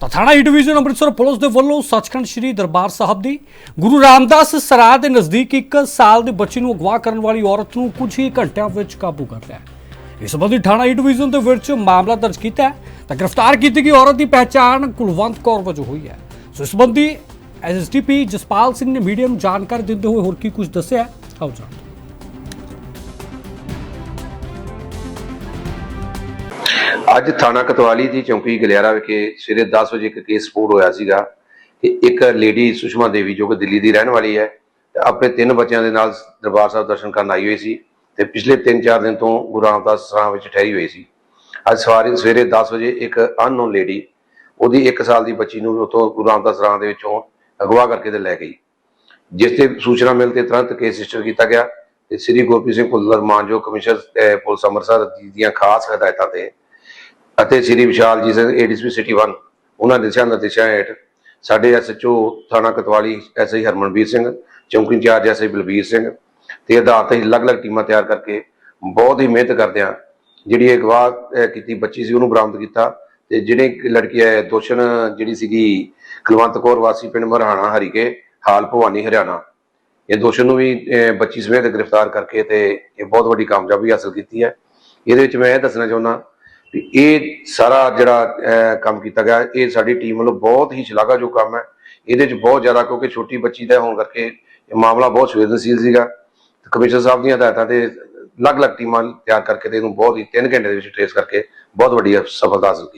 ਤਾਂ ਥਾਣਾ ਈ division Amritsar police ਦੇ ਵੱਲੋਂ ਸੱਚਖੰਡ ਸ੍ਰੀ ਦਰਬਾਰ ਸਾਹਿਬ ਦੀ ਗੁਰੂ ਰਾਮਦਾਸ ਸਰਾਹ ਦੇ ਨਜ਼ਦੀਕ ਇੱਕ ਸਾਲ ਦੇ ਬੱਚੀ ਨੂੰ ਅਗਵਾ ਕਰਨ ਵਾਲੀ ਔਰਤ ਨੂੰ ਕੁਝ ਹੀ ਘੰਟਿਆਂ ਵਿੱਚ ਕਾਬੂ ਕਰ ਲਿਆ। ਇਸ ਸੰਬੰਧੀ ਥਾਣਾ ਈ ਡਿਵੀਜ਼ਨ ਦੇ ਵਿੱਚ ਮਾਮਲਾ ਦਰਜ ਕੀਤਾ ਤਾਂ ਗ੍ਰਿਫਤਾਰ ਕੀਤੀ ਗਈ ਔਰਤ ਦੀ ਪਹਿਚਾਣ ਕੁਲਵੰਤ ਕੌਰ ਵਜੋਂ ਹੋਈ ਹੈ। ਸੋ ਇਸ ਸੰਬੰਧੀ ਐਸਐਸਟੀਪੀ ਜਸਪਾਲ ਸਿੰਘ ਨੇ ਮੀਡੀਆ ਨੂੰ ਜਾਣਕਾਰੀ ਦਿੰਦੇ ਹੋਏ ਹੋਰ ਕੀ ਕੁਝ ਦੱਸਿਆ ਆਓ ਜਾਣਦੇ ਅੱਜ ਥਾਣਾ ਕਤਵਾਲੀ ਦੀ ਚੌਂਕੀ ਗਲਿਆਰਾ ਵਿਖੇ ਸਵੇਰੇ 10 ਵਜੇ ਇੱਕ ਕੇਸ ਰਿਪੋਰਟ ਹੋਇਆ ਸੀਗਾ ਕਿ ਇੱਕ ਲੇਡੀ ਸੁਸ਼ਮਾ ਦੇਵੀ ਜੋ ਕਿ ਦਿੱਲੀ ਦੀ ਰਹਿਣ ਵਾਲੀ ਹੈ ਆਪਣੇ ਤਿੰਨ ਬੱਚਿਆਂ ਦੇ ਨਾਲ ਦਰਬਾਰ ਸਾਹਿਬ ਦਰਸ਼ਨ ਕਰਨ ਆਈ ਹੋਈ ਸੀ ਤੇ ਪਿਛਲੇ 3-4 ਦਿਨ ਤੋਂ ਗੁਰੂ ਰਾਮਦਾਸ ਸਰਾਂ ਵਿੱਚ ਠਹਿਰੀ ਹੋਈ ਸੀ। ਅੱਜ ਸਵਾਰੀ ਸਵੇਰੇ 10 ਵਜੇ ਇੱਕ ਅਨਨੋਨ ਲੇਡੀ ਉਹਦੀ 1 ਸਾਲ ਦੀ ਬੱਚੀ ਨੂੰ ਉੱਥੋਂ ਗੁਰੂ ਰਾਮਦਾਸ ਸਰਾਂ ਦੇ ਵਿੱਚੋਂ ਅਗਵਾ ਕਰਕੇ ਤੇ ਲੈ ਗਈ। ਜਿਸ ਤੇ ਸੂਚਨਾ ਮਿਲ ਤੇ ਤੁਰੰਤ ਕੇਸ ਰਜਿਸਟਰ ਕੀਤਾ ਗਿਆ ਤੇ ਸ੍ਰੀ ਗੁਰਪ੍ਰੀਤ ਸਿੰਘ ਭੁੱਲਰ ਮਾਨਜੋ ਕਮਿਸ਼ਨਰ ਪੁਲਿਸ ਅੰਮ੍ਰਿਤਸਰ ਦੀਆਂ ਖਾਸ ਹਦਾਇਤਾਂ ਤੇ ਅਤੇ ਸ੍ਰੀ ਵਿਸ਼ਾਲ ਜੀ ਸਿੰਘ ਏਡੀਸਪੀ ਸਿਟੀ 1 ਉਹਨਾਂ ਦਿਸ਼ਾ ਨਿਰਦੇਸ਼ਾਂ ਹੇਠ, ਸਾਡੇ ਐਸਐਚਓ ਥਾਣਾ ਕਤਵਾਲੀ ਐਸਆਈ ਹਰਮਨਵੀਰ ਸਿੰਘ, ਚੌਂਕੀ ਇੰਚਾਰਜ ਐਸਆਈ ਬਲਬੀਰ ਸਿੰਘ, ਤੇ ਆਧਾਰ ਤੇ ਅਲੱਗ-ਅਲੱਗ ਟੀਮਾਂ ਤਿਆਰ ਕਰਕੇ ਬਹੁਤ ਹੀ ਮਿਹਨਤ ਕਰਦਿਆਂ ਜਿਹੜੀ ਇਹ ਗਵਾਹ ਕੀਤੀ ਬੱਚੀ ਸੀ, ਉਹਨੂੰ ਬਰਾਮਦ ਕੀਤਾ ਤੇ ਜਿਹੜੇ ਲੜਕੀ ਹੈ ਦੋਸ਼ਣ ਜਿਹੜੀ ਸੀਗੀ, ਕੁਲਵੰਤ ਕੌਰ ਵਾਸੀ ਪਿੰਡ ਮਰਹਾਣਾ, ਹਰੀਕੇ, ਹਾਲ ਭਵਾਨੀ, ਹਰਿਆਣਾ। ਇਹ ਦੋਸ਼ਣ ਨੂੰ ਵੀ ਬੱਚੀ ਸਮੇਤ ਗ੍ਰਿਫਤਾਰ ਕਰਕੇ ਤੇ ਇਹ ਬਹੁਤ ਵੱਡੀ ਕਾਮਯਾਬੀ ਹਾਸਲ ਕੀਤੀ ਹੈ। ਇਹਦੇ ਵਿੱਚ ਮੈਂ ਇਹ ਦੱਸਣਾ ਚਾਹੁੰਦਾ ਵੀ ਇਹ ਸਾਰਾ ਜਿਹੜਾ ਕੰਮ ਕੀਤਾ ਗਿਆ, ਇਹ ਸਾਡੀ ਟੀਮ ਵੱਲੋਂ ਬਹੁਤ ਹੀ ਸ਼ਲਾਘਾਯੋਗ ਕੰਮ ਹੈ। ਇਹਦੇ ਵਿੱਚ ਬਹੁਤ ਜ਼ਿਆਦਾ, ਕਿਉਂਕਿ ਛੋਟੀ ਬੱਚੀ ਦਾ ਹੋਣ ਕਰਕੇ ਇਹ ਮਾਮਲਾ ਬਹੁਤ ਸੰਵੇਦਨਸ਼ੀਲ ਸੀਗਾ। ਤੇ ਕਮਿਸ਼ਨਰ ਸਾਹਿਬ ਦੀਆਂ ਹਦਾਇਤਾਂ ਤੇ ਅਲੱਗ-ਅਲੱਗ ਟੀਮਾਂ ਤਿਆਰ ਕਰਕੇ ਤੇ ਇਹਨੂੰ ਬਹੁਤ ਹੀ 3 ਘੰਟੇ ਦੇ ਵਿੱਚ ਟ੍ਰੇਸ ਕਰਕੇ ਬਹੁਤ ਵੱਡੀ ਸਫਲਤਾ ਹਾਸਲ ਕੀਤੀ।